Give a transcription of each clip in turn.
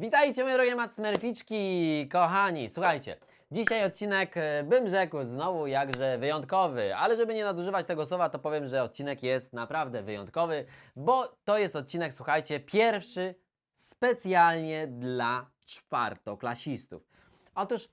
Witajcie moje drogie matsmerficzki, kochani. Słuchajcie, dzisiaj odcinek, e, bym rzekł, znowu jakże wyjątkowy, ale żeby nie nadużywać tego słowa, to powiem, że odcinek jest naprawdę wyjątkowy, bo to jest odcinek, słuchajcie, pierwszy specjalnie dla czwartoklasistów. Otóż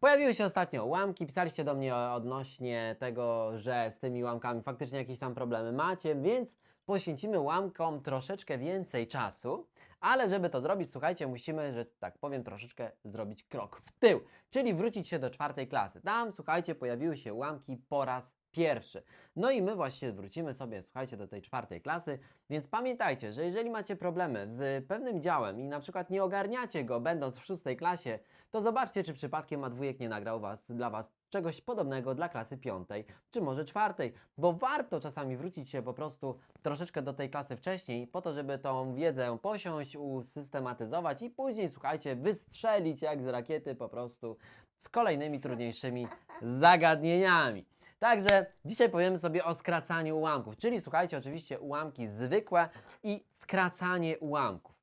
Pojawiły się ostatnio ułamki, pisaliście do mnie odnośnie tego, że z tymi ułamkami faktycznie jakieś tam problemy macie, więc poświęcimy ułamkom troszeczkę więcej czasu, ale żeby to zrobić, słuchajcie, musimy, że tak powiem, troszeczkę zrobić krok w tył, czyli wrócić się do czwartej klasy. Tam, słuchajcie, pojawiły się ułamki po raz pierwszy. No i my właśnie wrócimy sobie, słuchajcie, do tej czwartej klasy, więc pamiętajcie, że jeżeli macie problemy z pewnym działem i na przykład nie ogarniacie go będąc w szóstej klasie, to zobaczcie, czy przypadkiem Madwujek nie nagrał was, dla Was czegoś podobnego dla klasy piątej, czy może czwartej, bo warto czasami wrócić się po prostu troszeczkę do tej klasy wcześniej, po to, żeby tą wiedzę posiąść, usystematyzować i później, słuchajcie, wystrzelić jak z rakiety po prostu z kolejnymi trudniejszymi zagadnieniami. Także dzisiaj powiemy sobie o skracaniu ułamków, czyli słuchajcie, oczywiście ułamki zwykłe i skracanie ułamków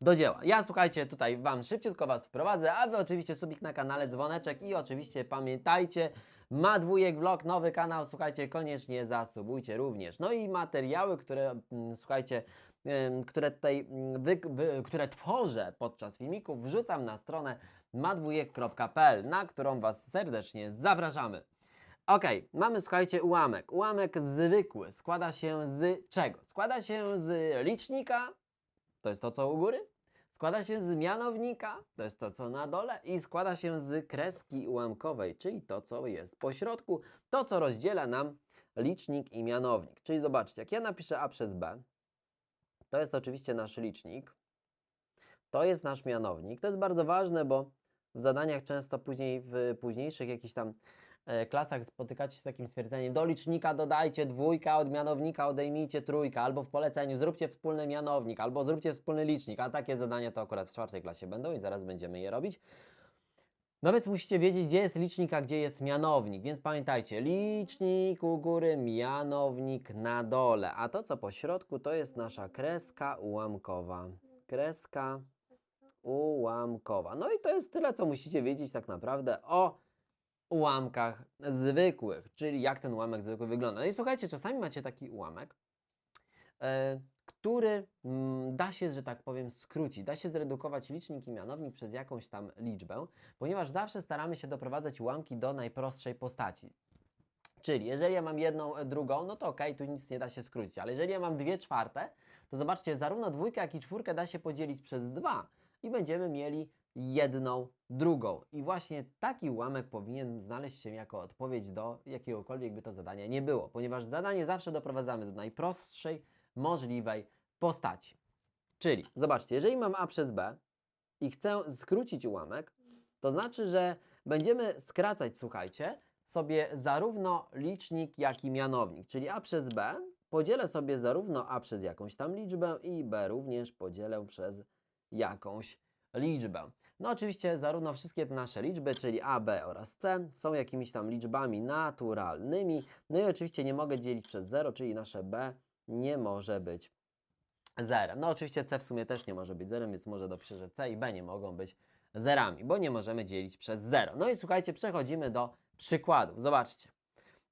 do dzieła. Ja słuchajcie, tutaj Wam szybciutko Was wprowadzę, a Wy oczywiście subik na kanale, dzwoneczek i oczywiście pamiętajcie, ma dwójek vlog, nowy kanał, słuchajcie, koniecznie zasubujcie również. No i materiały, które, mm, słuchajcie, które tutaj, mm, wy, wy, które tworzę podczas filmików, wrzucam na stronę madwujek.pl, na którą Was serdecznie zapraszamy. Ok, mamy słuchajcie ułamek. Ułamek zwykły składa się z czego? Składa się z licznika, to jest to co u góry, składa się z mianownika, to jest to co na dole i składa się z kreski ułamkowej, czyli to co jest po środku, to co rozdziela nam licznik i mianownik. Czyli zobaczcie, jak ja napiszę a przez b, to jest oczywiście nasz licznik, to jest nasz mianownik. To jest bardzo ważne, bo w zadaniach często później w późniejszych jakichś tam klasach spotykacie się z takim stwierdzeniem do licznika dodajcie dwójka, od mianownika odejmijcie trójka, albo w poleceniu zróbcie wspólny mianownik, albo zróbcie wspólny licznik, a takie zadania to akurat w czwartej klasie będą i zaraz będziemy je robić. No więc musicie wiedzieć, gdzie jest licznik, a gdzie jest mianownik, więc pamiętajcie, licznik u góry, mianownik na dole, a to co po środku to jest nasza kreska ułamkowa. Kreska ułamkowa. No i to jest tyle, co musicie wiedzieć tak naprawdę o ułamkach zwykłych, czyli jak ten ułamek zwykły wygląda. No i słuchajcie, czasami macie taki ułamek, e, który mm, da się, że tak powiem, skrócić. Da się zredukować licznik i mianownik przez jakąś tam liczbę, ponieważ zawsze staramy się doprowadzać ułamki do najprostszej postaci. Czyli jeżeli ja mam jedną, e, drugą, no to ok, tu nic nie da się skrócić, ale jeżeli ja mam dwie czwarte, to zobaczcie, zarówno dwójkę, jak i czwórkę da się podzielić przez dwa i będziemy mieli jedną drugą. I właśnie taki ułamek powinien znaleźć się jako odpowiedź do jakiegokolwiek by to zadania nie było, ponieważ zadanie zawsze doprowadzamy do najprostszej możliwej postaci. Czyli zobaczcie, jeżeli mam a przez b i chcę skrócić ułamek, to znaczy, że będziemy skracać, słuchajcie, sobie zarówno licznik, jak i mianownik, czyli a przez b podzielę sobie zarówno a przez jakąś tam liczbę i b również podzielę przez jakąś liczbę. No oczywiście zarówno wszystkie te nasze liczby, czyli a, b oraz c są jakimiś tam liczbami naturalnymi. No i oczywiście nie mogę dzielić przez 0, czyli nasze b nie może być zerem. No oczywiście c w sumie też nie może być zerem, więc może dopiszę, że c i b nie mogą być zerami, bo nie możemy dzielić przez 0. No i słuchajcie, przechodzimy do przykładów. Zobaczcie.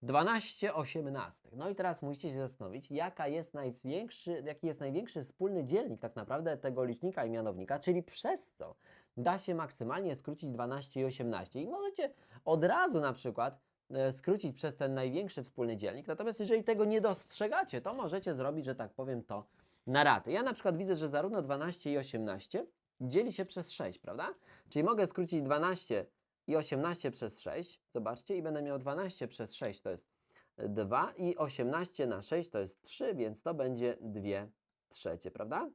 12 osiemnastych. No i teraz musicie się zastanowić, jaka jest największy, jaki jest największy wspólny dzielnik tak naprawdę tego licznika i mianownika, czyli przez co da się maksymalnie skrócić 12 i 18. I możecie od razu na przykład e, skrócić przez ten największy wspólny dzielnik. Natomiast jeżeli tego nie dostrzegacie, to możecie zrobić, że tak powiem, to na raty. Ja na przykład widzę, że zarówno 12 i 18 dzieli się przez 6, prawda? Czyli mogę skrócić 12 i 18 przez 6, zobaczcie, i będę miał 12 przez 6 to jest 2 i 18 na 6 to jest 3, więc to będzie 2 trzecie, prawda?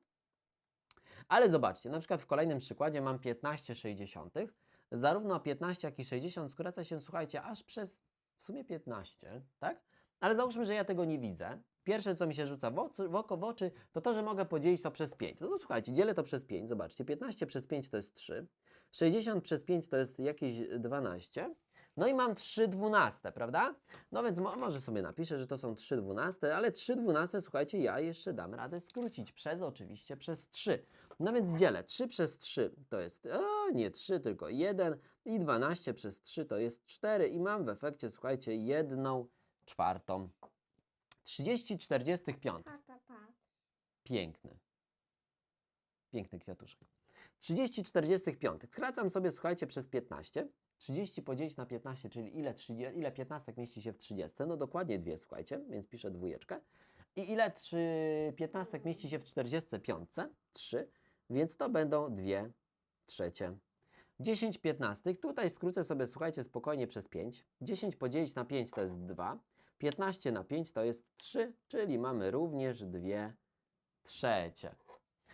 Ale zobaczcie, na przykład w kolejnym przykładzie mam 15 sześćdziesiątych. Zarówno 15 jak i 60 skraca się, słuchajcie, aż przez w sumie 15, tak? Ale załóżmy, że ja tego nie widzę. Pierwsze, co mi się rzuca w, oczy, w oko, w oczy, to to, że mogę podzielić to przez 5. No to słuchajcie, dzielę to przez 5, zobaczcie, 15 przez 5 to jest 3, 60 przez 5 to jest jakieś 12, no i mam 3 dwunaste, prawda? No więc mo może sobie napiszę, że to są 3 dwunaste, ale 3 dwunaste, słuchajcie, ja jeszcze dam radę skrócić przez oczywiście przez 3. No więc dzielę 3 przez 3 to jest, o, nie 3, tylko 1 i 12 przez 3 to jest 4 i mam w efekcie, słuchajcie, 1 czwartą. 30 45. Tata, patrz. Piękny. Piękny kwiatuszek. 30 45. Skracam sobie, słuchajcie, przez 15. 30 podzielić na 15, czyli ile, 30, ile 15 mieści się w 30? No dokładnie dwie, słuchajcie, więc piszę dwójeczkę. I ile 3, 15 mieści się w 45? 3, więc to będą dwie trzecie. 10 15. Tutaj skrócę sobie, słuchajcie, spokojnie przez 5. 10 podzielić na 5 to jest 2. 15 na 5 to jest 3, czyli mamy również dwie trzecie.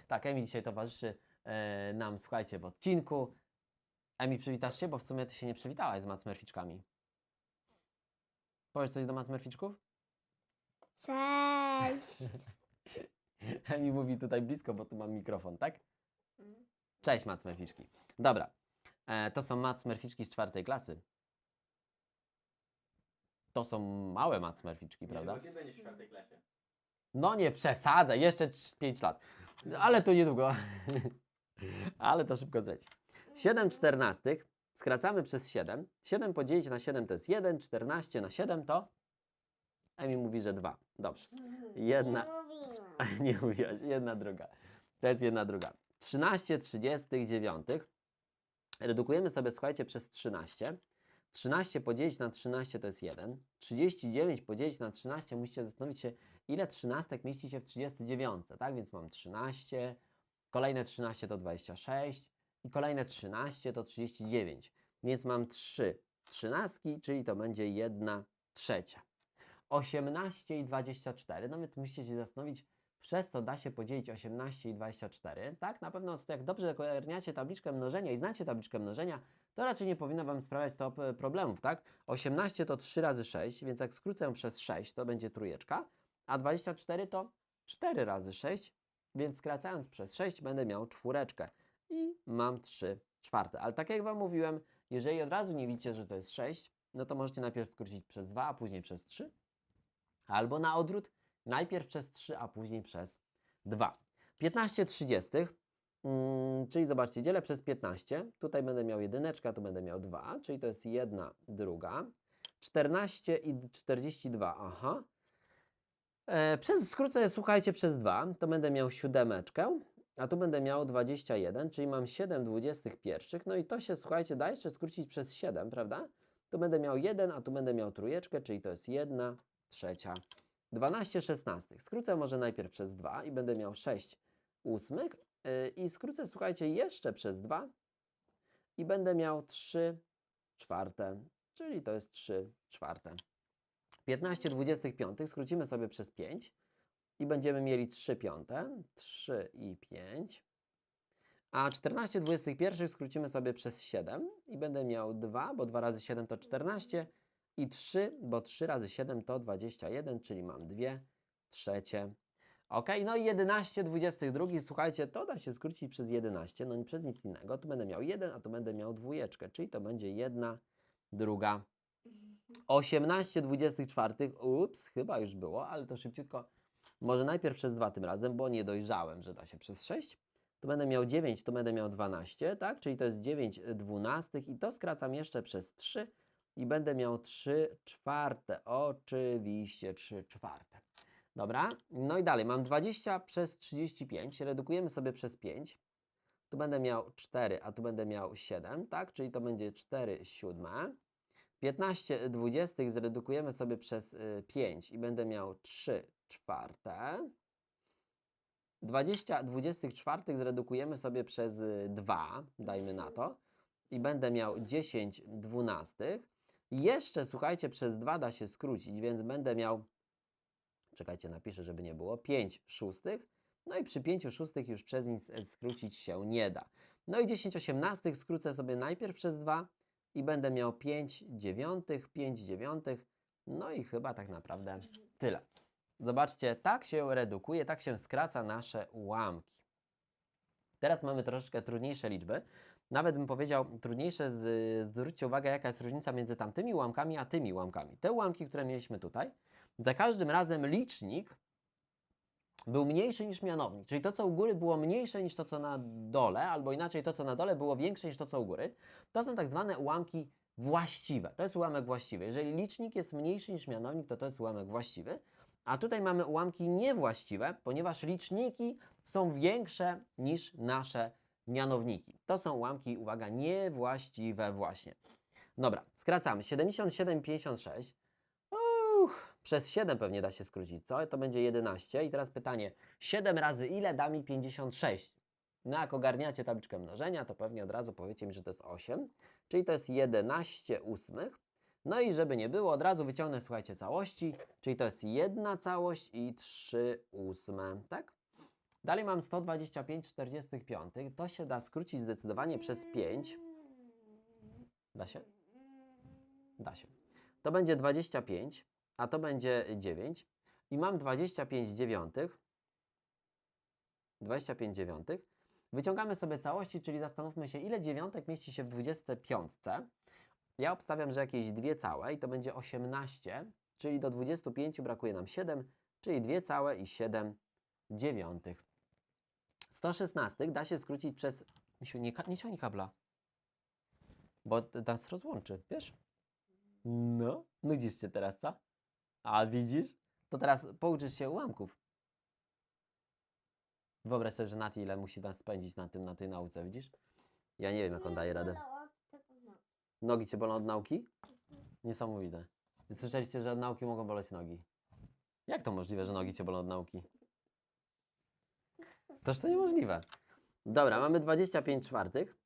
Tak, Emi dzisiaj towarzyszy nam, słuchajcie, w odcinku. Emi, przywitasz się, bo w sumie ty się nie przywitałaś z macmerficzkami. Powiesz coś do macmerficzków? Cześć. Emi mówi tutaj blisko, bo tu mam mikrofon, tak? Cześć, macmerficzki. Dobra, e, to są macmerficzki z czwartej klasy. To są małe macmerficzki, prawda? Nie będzie w czwartej klasie. No nie przesadzaj, jeszcze 5 lat. Ale to niedługo. Ale to szybko zleci. 7 czternastych skracamy przez 7. 7 podzielić na 7 to jest 1, 14 na 7 to... Emi mówi, że 2. Dobrze. Jedna. Nie. Nie mówiłaś, jedna druga. To jest jedna druga. 13 39 redukujemy sobie, słuchajcie, przez 13. 13 podzielić na 13 to jest 1. 39 podzielić na 13 musicie zastanowić się, ile 13 mieści się w 39, tak? Więc mam 13, kolejne 13 to 26 i kolejne 13 to 39. Więc mam 3 trzynastki, czyli to będzie 1 trzecia. 18 i 24, no więc musicie się zastanowić, przez co da się podzielić 18 i 24, tak? Na pewno jak dobrze ogarniacie tabliczkę mnożenia i znacie tabliczkę mnożenia, to raczej nie powinno Wam sprawiać to p- problemów, tak? 18 to 3 razy 6, więc jak skrócę przez 6, to będzie trójeczka, a 24 to 4 razy 6, więc skracając przez 6 będę miał czwóreczkę i mam 3 czwarte. Ale tak jak Wam mówiłem, jeżeli od razu nie widzicie, że to jest 6, no to możecie najpierw skrócić przez 2, a później przez 3, albo na odwrót, najpierw przez 3, a później przez 2. 15 trzydziestych, mm, czyli zobaczcie, dzielę przez 15, tutaj będę miał jedyneczkę, tu będę miał 2, czyli to jest jedna druga. 14 i 42, aha. E, przez skrócę, słuchajcie, przez 2, to będę miał siódemeczkę, a tu będę miał 21, czyli mam 7 dwudziestych pierwszych, no i to się, słuchajcie, da jeszcze skrócić przez 7, prawda? Tu będę miał 1, a tu będę miał trójeczkę, czyli to jest 1 trzecia. 12 szesnastych. Skrócę może najpierw przez 2 i będę miał 6 ósmych. Yy, I skrócę, słuchajcie, jeszcze przez 2 i będę miał 3 czwarte, czyli to jest 3 czwarte. 15 dwudziestych piątych skrócimy sobie przez 5 i będziemy mieli 3 piąte, 3 i 5. A 14 dwudziestych pierwszych skrócimy sobie przez 7 i będę miał 2, bo 2 razy 7 to 14 i 3, bo 3 razy 7 to 21, czyli mam 2 trzecie. Ok, no i 11 22, słuchajcie, to da się skrócić przez 11, no nie przez nic innego. Tu będę miał 1, a tu będę miał dwójeczkę, czyli to będzie jedna, druga. 18 24, ups, chyba już było, ale to szybciutko. Może najpierw przez 2 tym razem, bo nie dojrzałem, że da się przez 6. Tu będę miał 9, tu będę miał 12, tak? Czyli to jest 9 dwunastych i to skracam jeszcze przez 3 i będę miał 3 czwarte. Oczywiście 3 czwarte. Dobra, no i dalej mam 20 przez 35, redukujemy sobie przez 5. Tu będę miał 4, a tu będę miał 7, tak? Czyli to będzie 4 siódme. 15 dwudziestych zredukujemy sobie przez y, 5 i będę miał 3 czwarte. 20 dwudziestych czwartych zredukujemy sobie przez y, 2, dajmy na to, i będę miał 10 dwunastych. Jeszcze, słuchajcie, przez 2 da się skrócić, więc będę miał, czekajcie, napiszę, żeby nie było, 5 szóstych. No i przy 5 szóstych już przez nic e, skrócić się nie da. No i 10 osiemnastych skrócę sobie najpierw przez 2 i będę miał 5 dziewiątych, 5 dziewiątych. No i chyba tak naprawdę tyle. Zobaczcie, tak się redukuje, tak się skraca nasze ułamki. Teraz mamy troszeczkę trudniejsze liczby. Nawet bym powiedział trudniejsze, z, zwróćcie uwagę jaka jest różnica między tamtymi ułamkami a tymi ułamkami. Te ułamki, które mieliśmy tutaj, za każdym razem licznik był mniejszy niż mianownik, czyli to, co u góry było mniejsze niż to, co na dole, albo inaczej to, co na dole było większe niż to, co u góry, to są tak zwane ułamki właściwe. To jest ułamek właściwy. Jeżeli licznik jest mniejszy niż mianownik, to to jest ułamek właściwy. A tutaj mamy ułamki niewłaściwe, ponieważ liczniki są większe niż nasze mianowniki. To są ułamki, uwaga, niewłaściwe właśnie. Dobra, skracamy. 77,56. Przez 7 pewnie da się skrócić, co? To będzie 11. I teraz pytanie, 7 razy ile da mi 56? No jak ogarniacie tabliczkę mnożenia, to pewnie od razu powiecie mi, że to jest 8, czyli to jest 11 ósmych. No i żeby nie było, od razu wyciągnę, słuchajcie, całości, czyli to jest jedna całość i 3 ósme, tak? Dalej mam 125 45, to się da skrócić zdecydowanie przez 5. Da się? Da się. To będzie 25, a to będzie 9. I mam 25 dziewiątych. 25 dziewiątych. Wyciągamy sobie całości, czyli zastanówmy się, ile dziewiątek mieści się w 25. Ja obstawiam, że jakieś dwie całe i to będzie 18, czyli do 25 brakuje nam 7, czyli dwie całe i 7 dziewiątych. 116 da się skrócić przez... Misiu, nie, nie ciągnij kabla, bo nas rozłączy, wiesz? No, nudzisz się teraz, co? A widzisz? To teraz pouczysz się ułamków. Wyobraź sobie, że Nati ile musi nas spędzić na tym, na tej nauce, widzisz? Ja nie wiem, jak on daje radę. Nogi cię bolą od nauki? Niesamowite. Wy Słyszeliście, że od nauki mogą boleć nogi. Jak to możliwe, że nogi cię bolą od nauki? Toż to niemożliwe. Dobra, mamy 25 czwartych.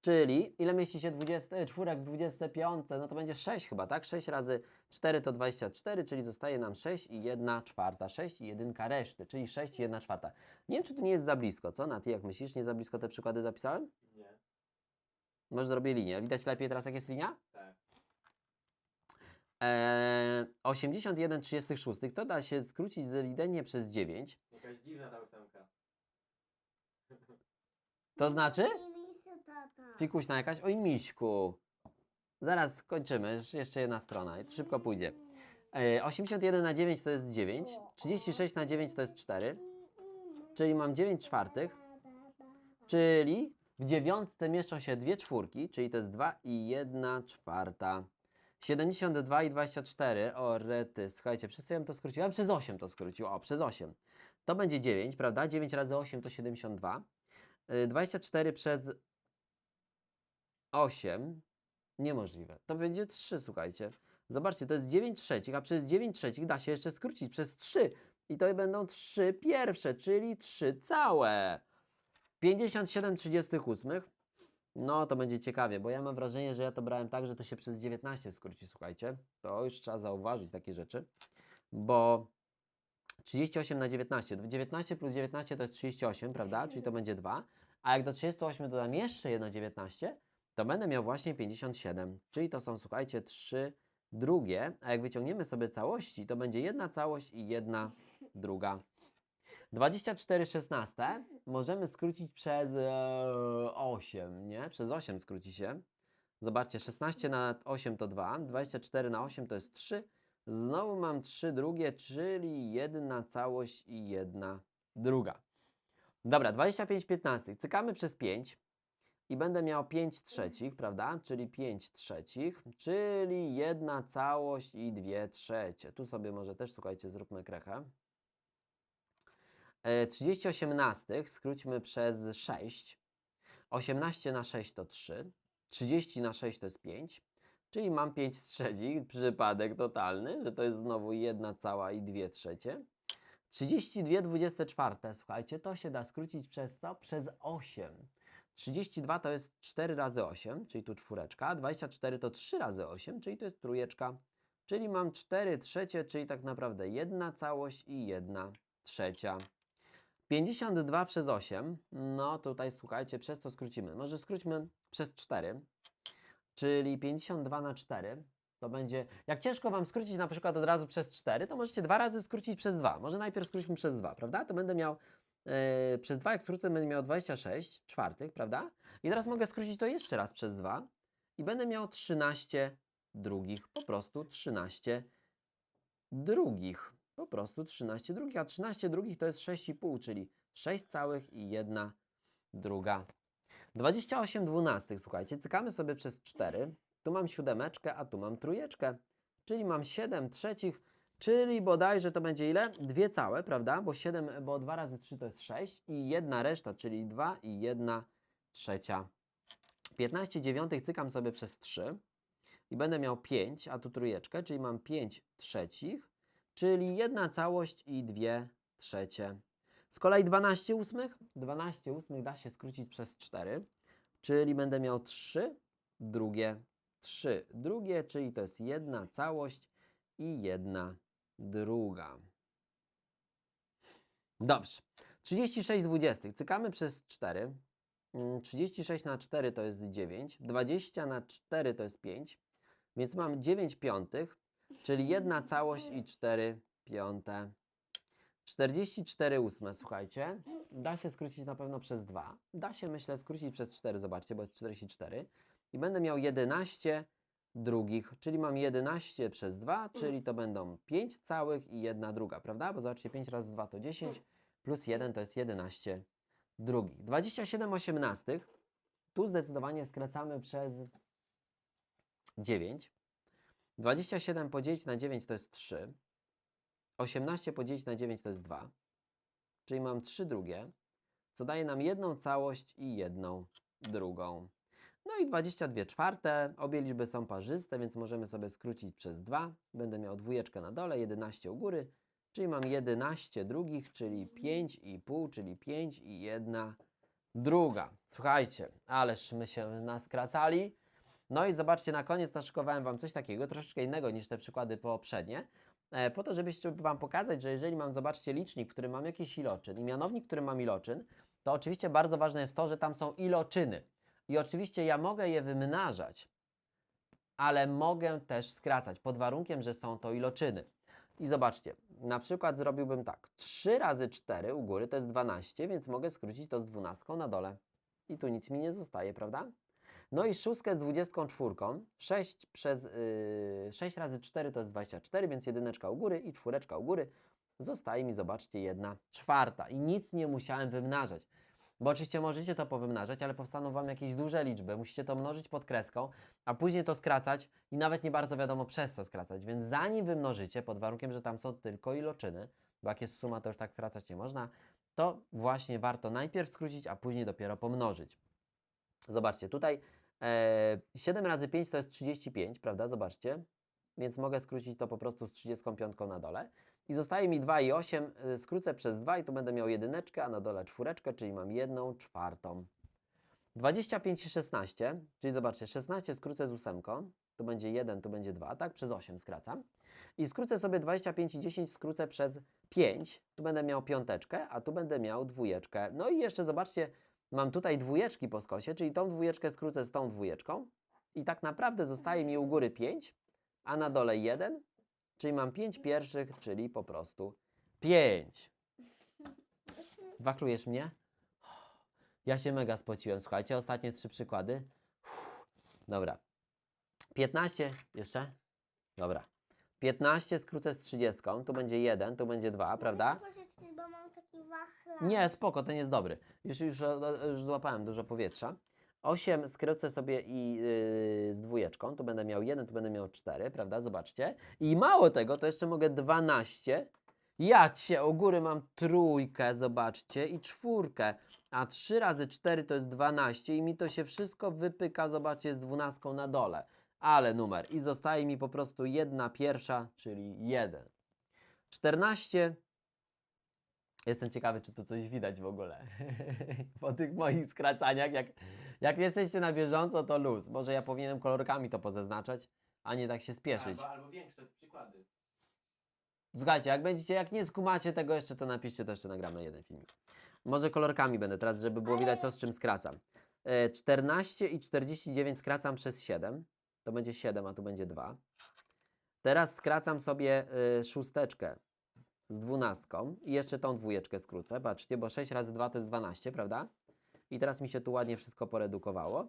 Czyli ile mieści się 20, e, czwórek w 25? No to będzie 6 chyba, tak? 6 razy 4 to 24, czyli zostaje nam 6 i 1 czwarta. 6 i 1 reszty, czyli 6 i 1 czwarta. Nie wiem, czy tu nie jest za blisko, co? Na ty jak myślisz? Nie za blisko te przykłady zapisałem? Nie, Może zrobię linię. Widać lepiej teraz, jak jest linia? tak. Eee, 81 36 to da się skrócić ewidentnie przez 9. Jakaś dziwna ta ósemka. To znaczy? Fikuśna jakaś? Oj, miśku. Zaraz skończymy. Już Jeszcze jedna strona. Szybko pójdzie. Eee, 81 na 9 to jest 9. 36 na 9 to jest 4. Czyli mam 9 czwartych. Czyli w dziewiątce mieszczą się dwie czwórki, czyli to jest 2 i 1 czwarta. 72 i 24. O, rety. Słuchajcie, przez co ja to skrócił? Ja bym przez 8 to skrócił. O, przez 8. To będzie 9, prawda? 9 razy 8 to 72. Y, 24 przez 8. Niemożliwe. To będzie 3, słuchajcie. Zobaczcie, to jest 9 trzecich, a przez 9 trzecich da się jeszcze skrócić przez 3. I to będą 3 pierwsze, czyli 3 całe. 57 38. No, to będzie ciekawie, bo ja mam wrażenie, że ja to brałem tak, że to się przez 19 skróci, słuchajcie. To już trzeba zauważyć takie rzeczy, bo 38 na 19. 19 plus 19 to jest 38, prawda? Czyli to będzie 2. A jak do 38 dodam jeszcze jedno 19, to będę miał właśnie 57. Czyli to są, słuchajcie, 3 drugie. A jak wyciągniemy sobie całości, to będzie jedna całość i jedna druga. 24 16 możemy skrócić przez e, 8, nie? Przez 8 skróci się. Zobaczcie, 16 na 8 to 2, 24 na 8 to jest 3. Znowu mam 3 drugie, czyli jedna całość i jedna druga. Dobra, 25 15. Cykamy przez 5 i będę miał 5 trzecich, prawda? Czyli 5 trzecich, czyli jedna całość i dwie trzecie. Tu sobie może też, słuchajcie, zróbmy krechę. E, 30 osiemnastych skróćmy przez 6. 18 na 6 to 3. 30 na 6 to jest 5. Czyli mam 5 trzecich, przypadek totalny, że to jest znowu 1 cała i 2 trzecie. 32 24, słuchajcie, to się da skrócić przez co? Przez 8. 32 to jest 4 razy 8, czyli tu czwóreczka. 24 to 3 razy 8, czyli to jest trójeczka. Czyli mam 4 trzecie, czyli tak naprawdę 1 całość i 1 trzecia. 52 przez 8, no tutaj słuchajcie, przez co skrócimy? Może skróćmy przez 4, czyli 52 na 4 to będzie, jak ciężko Wam skrócić na przykład od razu przez 4, to możecie dwa razy skrócić przez 2. Może najpierw skróćmy przez 2, prawda? To będę miał, e, przez 2 jak skrócę, będę miał 26 czwartych, prawda? I teraz mogę skrócić to jeszcze raz przez 2 i będę miał 13 drugich, po prostu 13 drugich. po prostu 13 drugich, a 13 drugich to jest 6,5, czyli 6 całych i 1 druga. 28 dwunastych, słuchajcie, cykamy sobie przez 4. Tu mam siódemeczkę, a tu mam trójeczkę, czyli mam 7 trzecich, czyli bodajże to będzie ile? Dwie całe, prawda? Bo 7, bo 2 razy 3 to jest 6 i jedna reszta, czyli 2 i 1 trzecia. 15 dziewiątych cykam sobie przez 3 i będę miał 5, a tu trójeczkę, czyli mam 5 trzecich, czyli jedna całość i 2 trzecie. Z kolei 12 ósmych, 12 ósmych da się skrócić przez 4, czyli będę miał 3 drugie, 3 drugie, czyli to jest jedna całość i jedna druga. Dobrze. 36 dwudziestych. Cykamy przez 4. Mm, 36 na 4 to jest 9. 20 na 4 to jest 5. Więc mam 9 piątych, czyli jedna całość i 4 piąte. 44 ósme, słuchajcie. Da się skrócić na pewno przez 2. Da się, myślę, skrócić przez 4, zobaczcie, bo jest 44. I będę miał 11 drugich, czyli mam 11 przez 2, czyli to będą 5 całych i 1 druga, prawda? Bo zobaczcie, 5 razy 2 to 10, plus 1 to jest 11 drugich. 27 osiemnastych, tu zdecydowanie skracamy przez 9. 27 podzielić na 9 to jest 3. 18 podzielić na 9 to jest 2. Czyli mam 3 drugie, co daje nam jedną całość i jedną drugą. No i 22 czwarte. Obie liczby są parzyste, więc możemy sobie skrócić przez 2. Będę miał dwójeczkę na dole, 11 u góry, czyli mam 11 drugich, czyli 5,5, czyli 5 i 1 druga. Słuchajcie, ależ my się naskracali. No i zobaczcie, na koniec naszykowałem Wam coś takiego, troszeczkę innego niż te przykłady poprzednie, e, po to, żebyście Wam pokazać, że jeżeli mam, zobaczcie, licznik, w którym mam jakiś iloczyn i mianownik, w którym mam iloczyn, to oczywiście bardzo ważne jest to, że tam są iloczyny. I oczywiście ja mogę je wymnażać, ale mogę też skracać, pod warunkiem, że są to iloczyny. I zobaczcie, na przykład zrobiłbym tak, 3 razy 4 u góry to jest 12, więc mogę skrócić to z 12 na dole. I tu nic mi nie zostaje, prawda? No i szóstkę z 24. 6 przez yy, 6 razy 4 to jest 24, więc jedyneczka u góry i czwóreczka u góry. Zostaje mi, zobaczcie, jedna czwarta. I nic nie musiałem wymnażać. Bo oczywiście możecie to powymnażać, ale powstaną Wam jakieś duże liczby. Musicie to mnożyć pod kreską, a później to skracać i nawet nie bardzo wiadomo przez co skracać. Więc zanim wymnożycie, pod warunkiem, że tam są tylko iloczyny, bo jak jest suma, to już tak skracać nie można, to właśnie warto najpierw skrócić, a później dopiero pomnożyć. Zobaczcie, tutaj e, 7 razy 5 to jest 35, prawda? Zobaczcie. Więc mogę skrócić to po prostu z 35 na dole. I zostaje mi 2 i 8, y, skrócę przez 2 i tu będę miał jedyneczkę, a na dole czwóreczkę, czyli mam jedną czwartą. 25 i 16, czyli zobaczcie, 16 skrócę z ósemką, tu będzie 1, tu będzie 2, tak? Przez 8 skracam. I skrócę sobie 25 i 10, skrócę przez 5, tu będę miał piąteczkę, a tu będę miał dwójeczkę. No i jeszcze zobaczcie, mam tutaj dwójeczki po skosie, czyli tą dwójeczkę skrócę z tą dwójeczką. I tak naprawdę zostaje mi u góry 5, a na dole 1, czyli mam 5 pierwszych, czyli po prostu 5. Wachlujesz mnie? Ja się mega spociłem, słuchajcie, ostatnie trzy przykłady. Dobra. 15, jeszcze? Dobra. 15 skrócę z 30, tu będzie 1, tu będzie 2, prawda? Nie, spoko, ten jest dobry. Już, już, już złapałem dużo powietrza. 8 skrócę sobie i yy, z dwójeczką, tu będę miał 1, tu będę miał 4, prawda? Zobaczcie. I mało tego, to jeszcze mogę 12. Ja cię, u góry mam trójkę, zobaczcie, i czwórkę. A 3 razy 4 to jest 12 i mi to się wszystko wypyka, zobaczcie, z 12 na dole. Ale numer. I zostaje mi po prostu jedna pierwsza, czyli 1. 14 Jestem ciekawy, czy tu coś widać w ogóle. po tych moich skracaniach. Jak, jak jesteście na bieżąco, to luz. Może ja powinienem kolorkami to pozaznaczać, a nie tak się spieszyć. Albo, albo większe przykłady. Słuchajcie, jak będziecie, jak nie skumacie tego jeszcze, to napiszcie, to jeszcze nagramy jeden filmik. Może kolorkami będę teraz, żeby było widać, co z czym skracam. E, 14 i 49 skracam przez 7. To będzie 7, a tu będzie 2. Teraz skracam sobie y, szósteczkę z dwunastką i jeszcze tą dwójeczkę skrócę. Patrzcie, bo 6 razy 2 to jest 12, prawda? I teraz mi się tu ładnie wszystko poredukowało.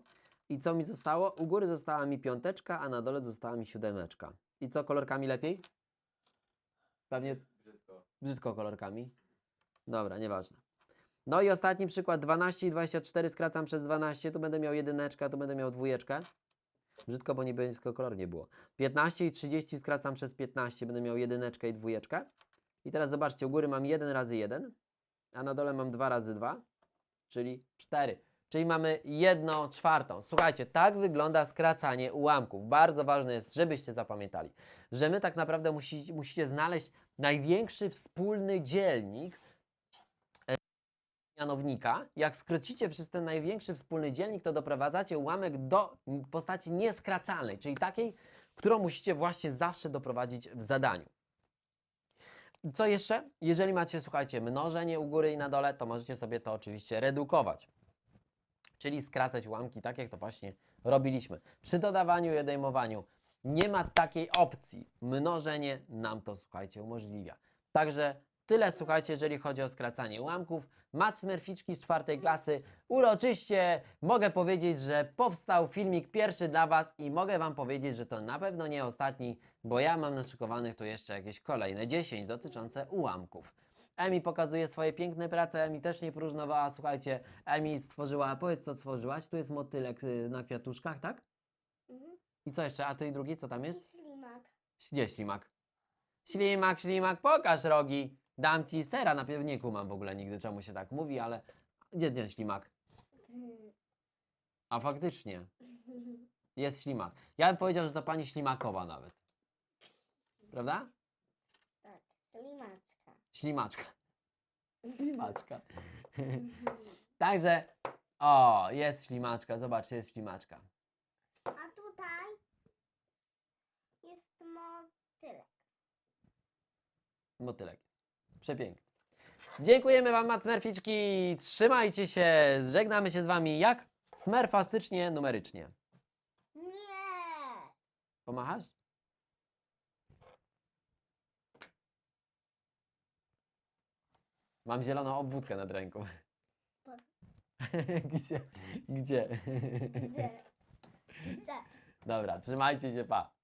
I co mi zostało? U góry została mi piąteczka, a na dole została mi siódemeczka. I co kolorkami lepiej? Pewnie Brzydko kolorkami. Dobra, nieważne. No i ostatni przykład. 12 i 24 skracam przez 12. Tu będę miał jedyneczkę, tu będę miał dwójeczkę. Brzydko, bo niby nisko kolor nie było. 15 i 30 skracam przez 15. Będę miał jedyneczkę i dwójeczkę. I teraz zobaczcie, u góry mam 1 razy 1, a na dole mam 2 razy 2, czyli 4. Czyli mamy 1 czwartą. Słuchajcie, tak wygląda skracanie ułamków. Bardzo ważne jest, żebyście zapamiętali, że my tak naprawdę musi, musicie znaleźć największy wspólny dzielnik e, mianownika. Jak skrócicie przez ten największy wspólny dzielnik, to doprowadzacie ułamek do postaci nieskracalnej, czyli takiej, którą musicie właśnie zawsze doprowadzić w zadaniu. Co jeszcze? Jeżeli macie, słuchajcie, mnożenie u góry i na dole, to możecie sobie to oczywiście redukować. Czyli skracać ułamki, tak jak to właśnie robiliśmy. Przy dodawaniu i odejmowaniu nie ma takiej opcji. Mnożenie nam to, słuchajcie, umożliwia. Także tyle, słuchajcie, jeżeli chodzi o skracanie ułamków. Mac Murficzki z czwartej klasy. Uroczyście mogę powiedzieć, że powstał filmik pierwszy dla Was i mogę Wam powiedzieć, że to na pewno nie ostatni, bo ja mam naszykowanych tu jeszcze jakieś kolejne 10 dotyczące ułamków. Emi pokazuje swoje piękne prace, Emi też nie próżnowała, słuchajcie, Emi stworzyła, powiedz co stworzyłaś, tu jest motylek y, na kwiatuszkach, tak? Mhm. I co jeszcze, a to i drugi, co tam jest? ślimak. Gdzie ślimak? Ślimak, ślimak, pokaż rogi. Dam ci sera na piewniku, mam w ogóle nigdy czemu się tak mówi, ale gdzie ten ślimak? A faktycznie, jest ślimak. Ja bym powiedział, że to pani ślimakowa nawet. Prawda? tak, ślimaczka. Ślimaczka. Ślimaczka. Także, o, jest ślimaczka, zobaczcie, jest ślimaczka. A tutaj jest motylek. Motylek. Przepiękny. Dziękujemy Wam, Macmerficzki. Trzymajcie się. Żegnamy się z Wami jak? Smerfastycznie, numerycznie. Nie! Pomachasz? Mam zieloną obwódkę nad ręką. Gdzie? Gdzie? Gdzie? Gdzie? Dobra, trzymajcie się, pa.